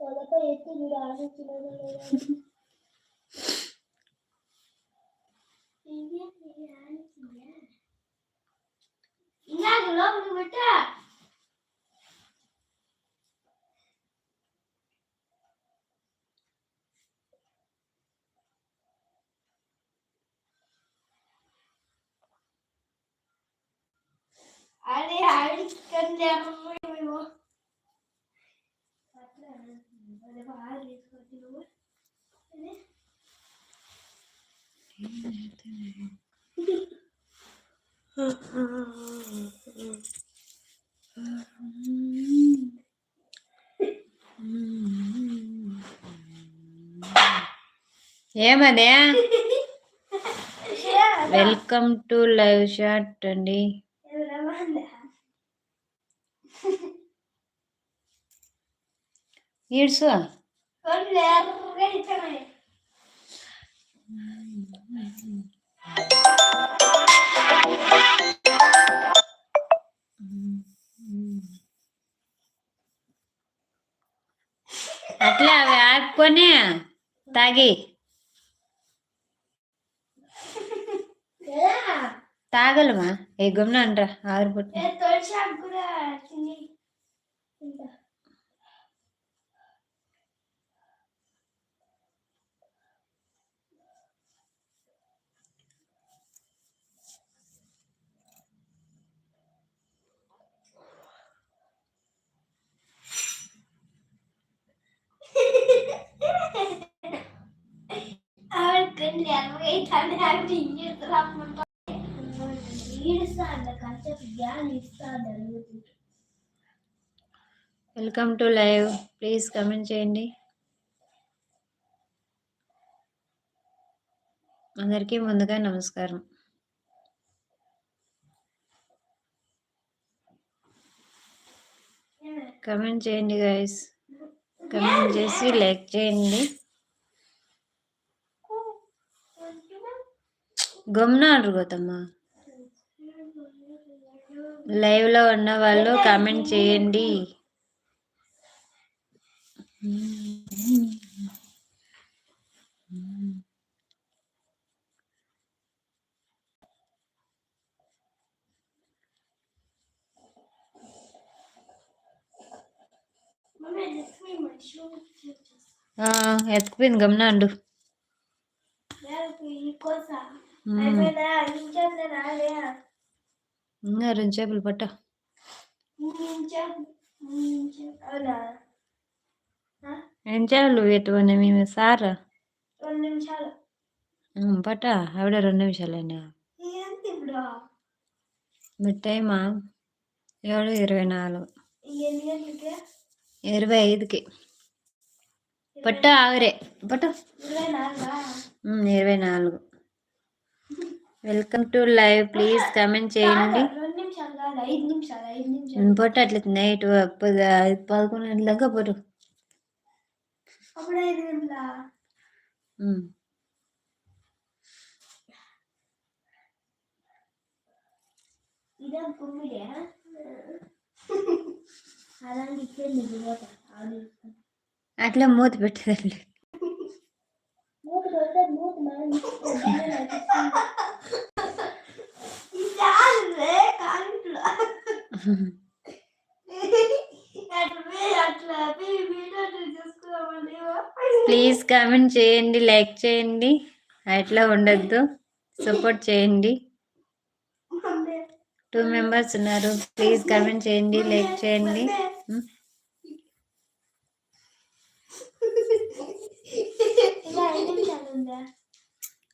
ಸ್ವಲ್ಪ ಎತ್ತಿ ಬಿಡು ಆಗುತ್ತಿಲ್ಲ ಹಿಂಗಾಗಿಲ್ಲ ಬಿಟ್ಟ ಅದೇ ಅಡಿಸ್ಕೊಂಡೆ అదే బాగా తీసుకోవచ్చు నువ్వు అదే ఏమదే వెల్కమ్ టు లైవ్ షాట్ అండి ఈడ్సు అట్లా అవి ఆపుకొని తాగి. తాగలమా? ఏ గమ్న అంటారా ఆరిపోతుంది తొలిసాకు welcome to live. Please comment చేయండి. అందరికీ ముందుగా నమస్కారం. కమెంట్ చేయండి గైస్. కమెంట్ చేసి లైక్ చేయండి. గమ్న గౌతమ్మ. లైవ్లో ఉన్న వాళ్ళు కామెంట్ చేయండి. Mm-hmm. ఎత్తుకుపోయింది గమ్న అండు ఇంకా రెండు చేపలు పట్ట? ఏం చేయాలి? ఎటువంటి మేము సార్ నిమిషాలు? పట్ట. ఆవిడ రెండు ఎంత ఇప్పుడు? మీ టైమా? ఏడు ఇరవై నాలుగు. ఇరవై ఐదుకి పట్ట. ఆవిరే పట్టు ఇరవై నాలుగా welcome to live. Please comment చేయండి. పొట్టు అట్లా నైట్ పది పదకొండు గంటలకు పొట్టు. ఇదే అట్లా మూత పెట్టదండి. ప్లీజ్ కామెంట్ చేయండి లైక్ చేయండి అట్లా ఉండద్దు. సపోర్ట్ చేయండి. టూ మెంబర్స్ ఉన్నారు. ప్లీజ్ కామెంట్ చేయండి లైక్ చేయండి.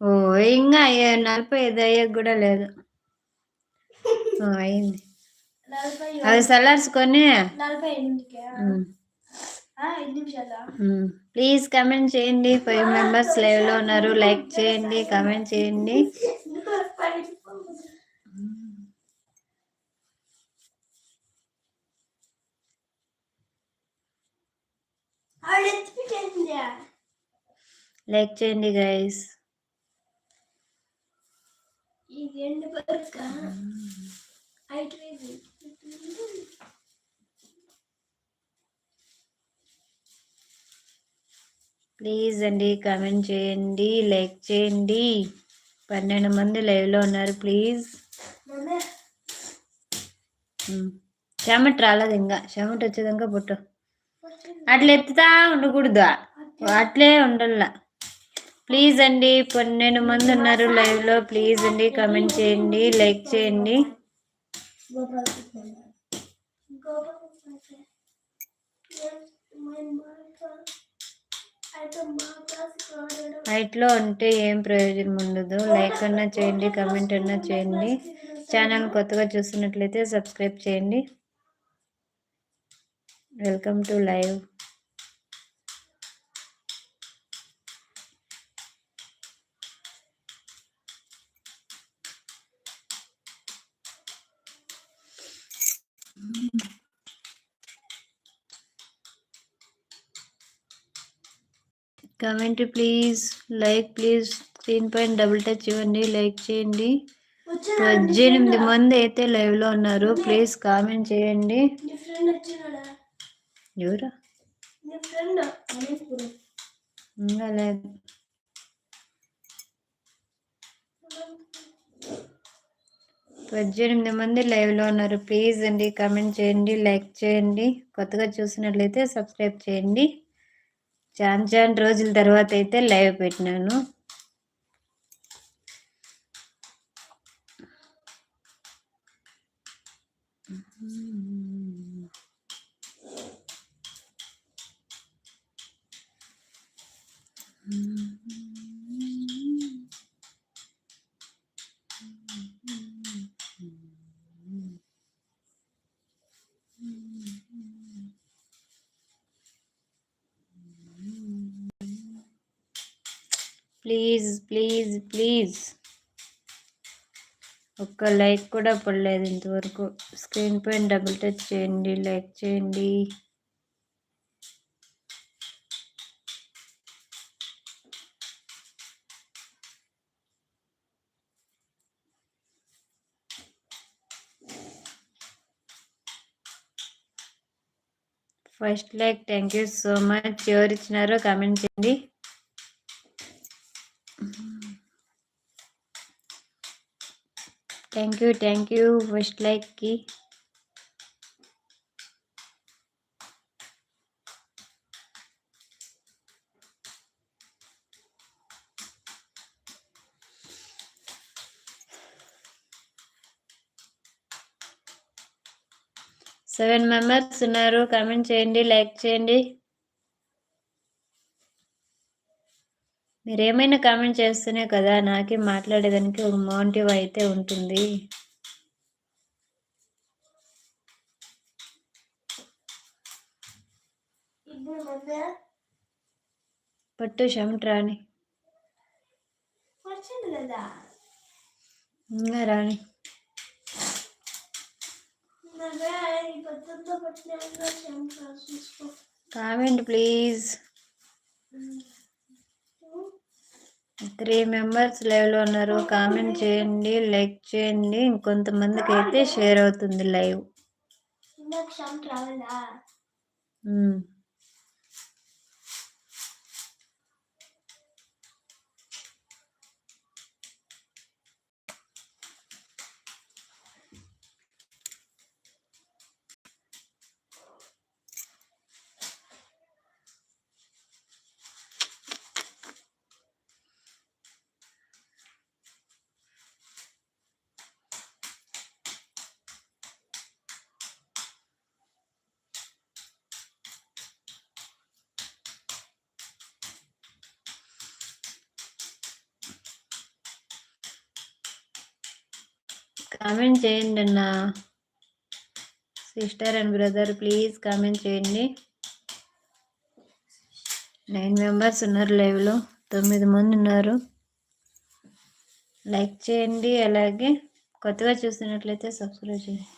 ఓ ఇంకా నలభై ఐదు అయ్యేకి కూడా లేదు. అయింది. అవి ఐదు నిమిషాలా. ఉమ్. ప్లీజ్ కమెంట్ చేయండి. ఫైవ్ మెంబర్స్ లైవ్లో ఉన్నారు. లైక్ చేయండి కమెంట్ చేయండి ఆవిడ ఎత్తిపెట్టేసిందా లైక్ చేయండి గైస్ ప్లీజ్ అండి కామెంట్ చేయండి లైక్ చేయండి. పన్నెండు మంది లైవ్లో ఉన్నారు ప్లీజ్ చెమట రాలేదు ఇంకా. చెమట వచ్చేదాకా పుట్టు. అట్లా ఎత్తుతా ఉండకూడదు. అట్లే ఉండాల. ప్లీజ్ అండి పన్నెండు మంది ఉన్నారు లైవ్లో. ప్లీజ్ అండి కమెంట్ చేయండి లైక్ చేయండి. హైట్లో ఉంటే ఏం ప్రయోజనం ఉండదు. లైక్ అన్నా చేయండి కమెంట్ అన్నా చేయండి. ఛానల్ కొత్తగా చూస్తున్నట్లయితే సబ్స్క్రైబ్ చేయండి. Welcome to live. Comment please like please screen పైన డబుల్ టచ్ ఇవ్వండి లైక్ చేయండి. పద్దెనిమిది మంది అయితే లైవ్లో ఉన్నారు ప్లీజ్ కామెంట్ చేయండి. ఎవరా? ఇంకా లేదు పద్దెనిమిది మంది లైవ్లో ఉన్నారు. ప్లీజ్ అండి కామెంట్ చేయండి లైక్ చేయండి. కొత్తగా చూసినట్లయితే సబ్స్క్రైబ్ చేయండి. చాన్ చాన్ రోజుల తర్వాత అయితే లైవ్ పెట్టినాను. Please please please. ఒక్క లైక్ కూడా పడలేదు ఇంతవరకు. స్క్రీన్ పైన డబుల్ టచ్ చేయండి లైక్ చేయండి. First like thank you so much. ఎవరు ఇచ్చినారో కామెంట్ చేయండి. Thank you thank you. First లైక్కి seven members ఉన్నారు కామెంట్ చేయండి లైక్ చేయండి. మీరు ఏమైనా కామెంట్ చేస్తేనే కదా నాకే మాట్లాడేదానికి ఒక మోటివ్ అయితే ఉంటుంది. పట్టు వచ్చింది కదా. ఇంకా రాని. Comment please. త్రీ మెంబర్స్ లైవ్లో ఉన్నారు. కామెంట్ చేయండి లైక్ చేయండి. ఇంకొంతమందికి అయితే షేర్ అవుతుంది లైవ్. కామెంట్ చేయండి అన్న. Sister and brother please comment చేయండి. నైన్ మెంబర్స్ ఉన్నారు లైవ్లో తొమ్మిది మంది ఉన్నారు. లైక్ చేయండి అలాగే కొత్తగా చూస్తున్నట్లయితే సబ్స్క్రైబ్ చేయండి.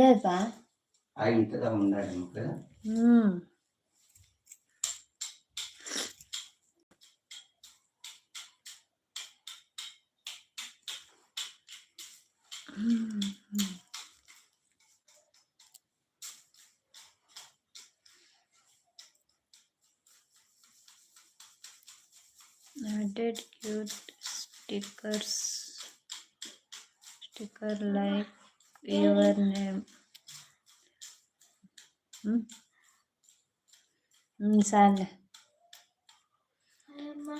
లేదా ఆ ఇంతగా ఉండాలి కదా మ్మ్. create cute stickers sticker like your name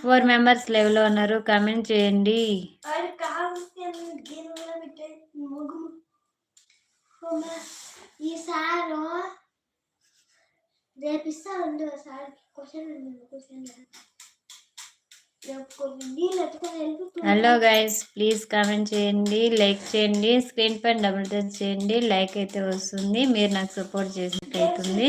four members లెవెల్లో ఉన్నారు కామెంట్ చేయండి ఈసారి రేపు ఇస్తా ఉండు sir question question hello guys please comment చేయండి లైక్ చేయండి స్క్రీన్ పైన డబుల్ టచ్ చేయండి లైక్ అయితే వస్తుంది. మీరు నాకు సపోర్ట్ చేసినట్టు అవుతుంది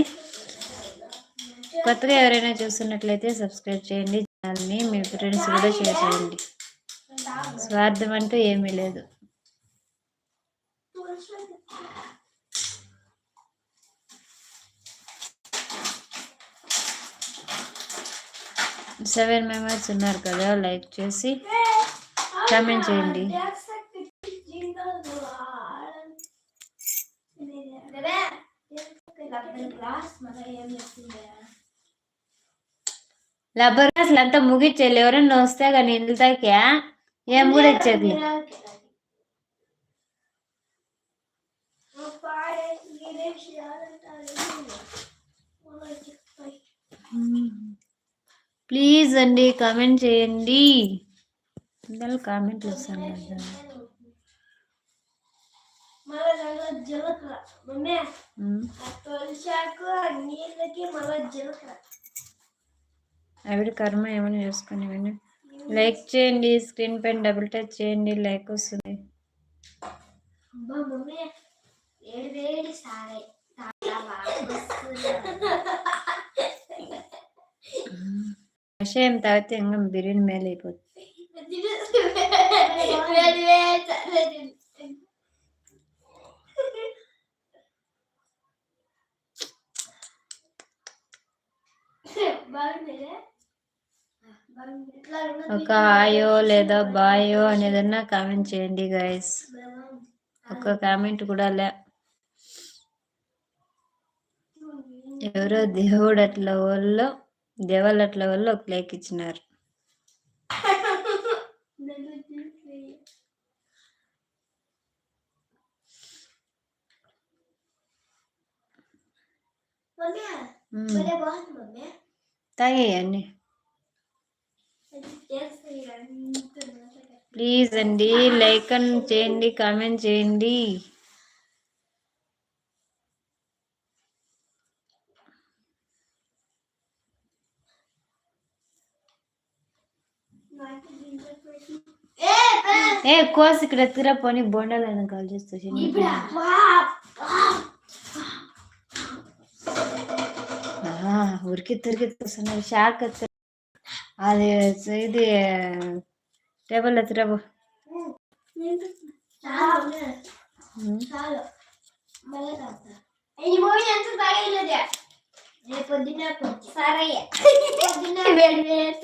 కొత్తగా ఎవరైనా చూస్తున్నట్లయితే సబ్స్క్రైబ్ చేయండి ఛానల్ని మీ ఫ్రెండ్స్ కూడా షేర్ చేయండి. స్వార్థం అంటూ ఏమీ లేదు. సెవెన్ మెంబర్స్ ఉన్నారు కదా లైక్ చేసి కామెంట్ చేయండి. లబ్బర్ క్లాసులు అంతా ముగిచ్చేయాలి ఎవరైనా వస్తే కానీ ఇంతకే ఏం కూడా ఇచ్చేది hmm. ప్లీజ్ అండి కామెంట్ చేయండి. పిల్లలు కామెంట్లు వస్తాను కదా. ఆవిడ కర్మ ఏమైనా చేసుకుని లైక్ చేయండి స్క్రీన్ పైన డబుల్ టచ్ చేయండి లైక్ వస్తుంది. అబ్బా మమ్మీ విషయం తాగితే ఇంకా బిర్యానీ మేలు అయిపోతుంది ఒక ఆయో లేదా బాయో అనేదన్నా కామెంట్ చేయండి గైస్ ఒక కామెంట్ కూడా లే. ఎవరో దేవుడు అట్లా వాళ్ళు. అట్లా వాళ్ళు ఒక లైక్ ఇచ్చినారు తాగేయండి. ప్లీజ్ అండి లైక్ అని చేయండి కామెంట్ చేయండి నాకు గింజలు పెట్టి. ఏ, కోసి ఇక్కడ ఎత్తురా పోనీ బొండాలని కాల్ చేస్తా. ఉరికి తిరిగి వస్తున్నారు షాక్ అది ఇది టేబుల్ ఎత్తురా సరే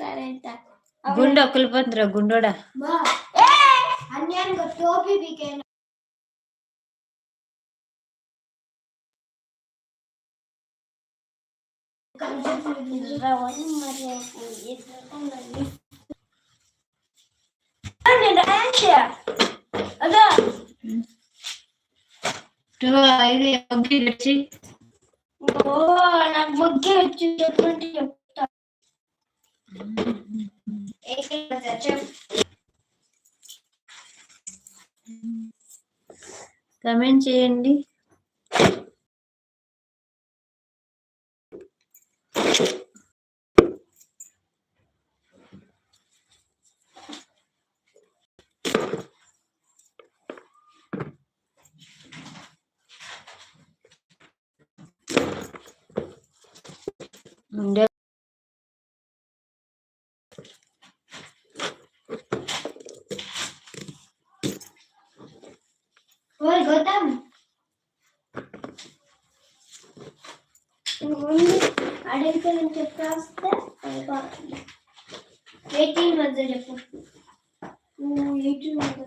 సరే ఇది ఒగ్గి తెచ్చి ఓ నాకు ముగ్గే వచ్చి చెప్పండి చెప్తా. కమెంట్ చేయండి ఉండే ఓయ్ గౌతమ్ ముందు అడిగితే అయిపోతుంది ఎయిటీన్ మధ్య చెప్పు. ఎయిటీన్ మధ్య.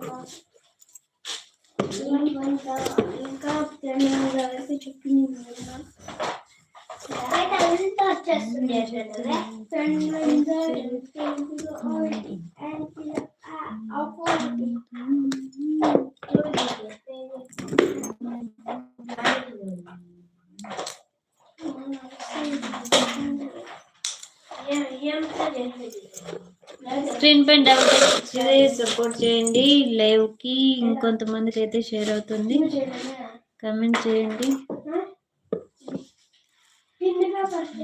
ఇంకా తెలంగాణ వరకు చెప్పింది వచ్చేస్తుంది ఏంటంటే స్క్రీన్ పైన డబుల్ టచ్ ఇచ్చి సపోర్ట్ చేయండి. లైవ్కి ఇంకొంతమందికి అయితే షేర్ అవుతుంది. కమెంట్ చేయండి. పెద్ద పెద్ద పిన్నుగా ఫస్ట్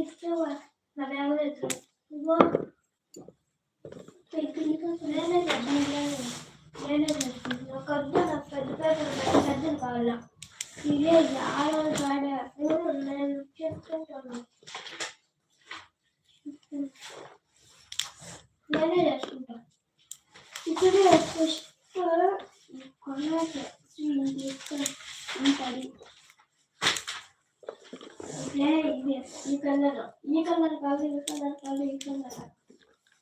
ఇస్తావా నా బ్యాగ్ తెచ్చు ఇగో పిన్నుగా నేనే తెచ్చాను నేనే తెచ్చాను ఒక వద్దు నాకు పెద్ద పెద్ద పెద్దలు కావాలా ఇదే ఆరో కాడ నేను చెప్తుంటాను నేనే చేసుకుంటా ఇక్కడే ఫస్ట్ కొన్నాక ఉంటుంది ఇదే ఇదే ఈ కలర్ ఈ కలర్ కాదు ఈ కలర్ కాదు ఈ కలర్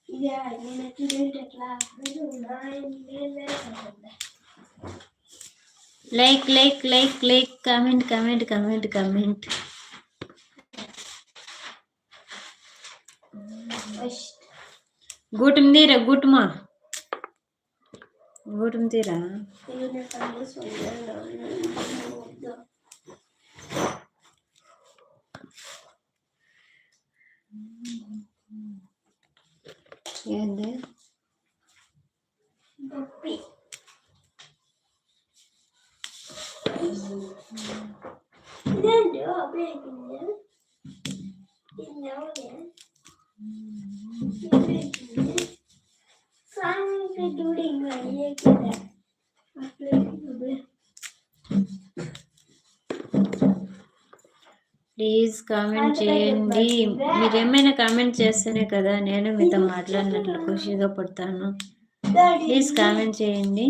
ఇదే నేను చూడండి ఎట్లా like like like comment comment comment comment గూటం తీరా గూటమా? గూటం తీరా? ఇది ఏంది? డూడింగ్ ప్లీజ్ కామెంట్ చేయండి. మీరు ఏమైనా కామెంట్ చేస్తేనే కదా నేను మీతో మాట్లాడినట్లు ఖుషిగా పడతాను. ప్లీజ్ కామెంట్ చేయండి.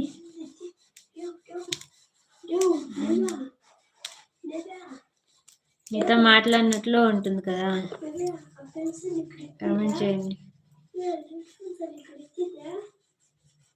మీతో మాట్లాడినట్లు ఉంటుంది కదా. కామెంట్ చేయండి.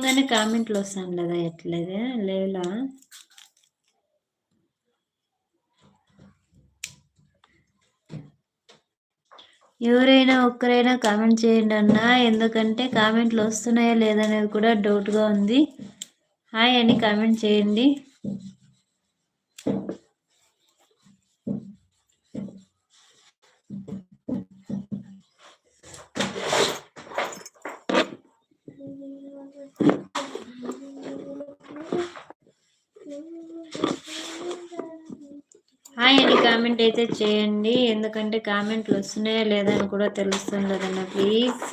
నిజంగానే కామెంట్లు వస్తాను లేదా? ఎట్లేదే లేలా ఎవరైనా ఒక్కరైనా కామెంట్ చేయండి అన్నా. ఎందుకంటే కామెంట్లు వస్తున్నాయా లేదనేది కూడా డౌట్గా ఉంది. హాయ్ అని కామెంట్ చేయండి. హాయ్ అని కామెంట్ అయితే చేయండి. ఎందుకంటే కామెంట్లు వస్తున్నాయా లేదా అని కూడా తెలుస్తుంది ప్లీజ్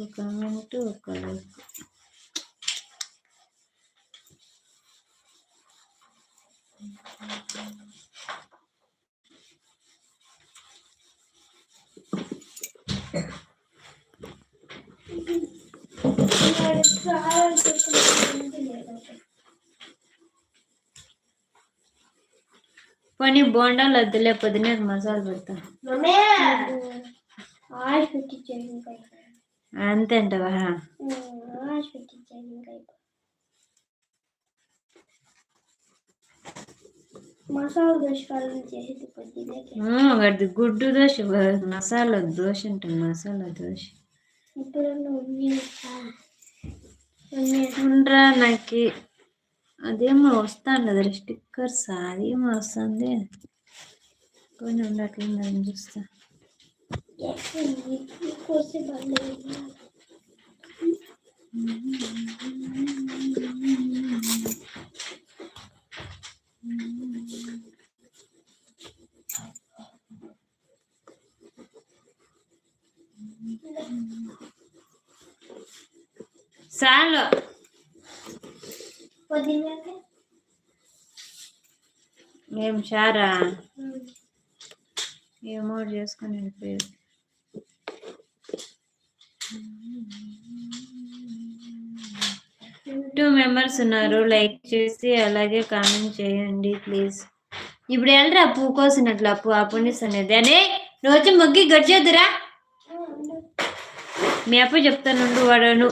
ఒక కామెంట్ ఒక లైక్ పోనీ బోండాలు వద్దులే పొద్దునే మసాలా పెడతా. అంతే అంటవా గుడ్డు దోశ మసాలా దోశ ఉంటుంది మసాలా దోశ. ఉండరా నాకు. అదేమో వస్తాను కదా స్టిక్కర్స్ అదేమో వస్తుంది కొన్ని ఉండట్లేదు నేను చూస్తా కోసే బండి చాలు పొద్దున్నే ఏం షారా? ఏమో చేసుకొని వెళ్ళిపోయేది టూ మెంబర్స్ ఉన్నారు. లైక్ చేసి అలాగే కామెంట్ చేయండి ప్లీజ్. ఇప్పుడు వెళ్ళరా పువ్వు కోసినట్లు అప్పు ఆ పుణ్యసనేది అనే నువ్వు వచ్చి మొగ్గి గడిచేద్దురా మీ అప్ప చెప్తానుండు వాడు.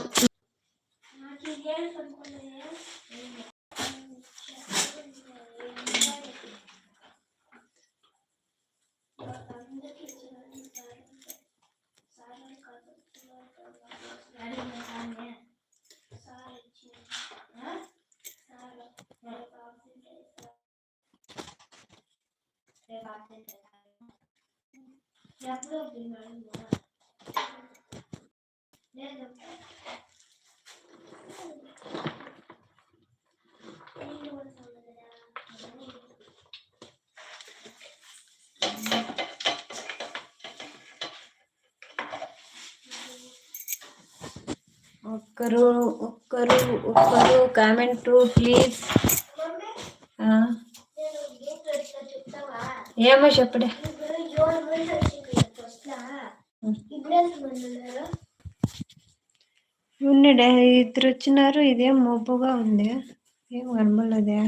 ఒక్కరు ఒక్కరు ఒక్కరు కామెంట్ ప్లీజ్ ఏమో చెప్పడే? ఇప్పుడు ఉన్నడే ఇద్దరు వచ్చినారు ఇదేం మబ్బుగా ఉంది. ఏం కనబడలేదే.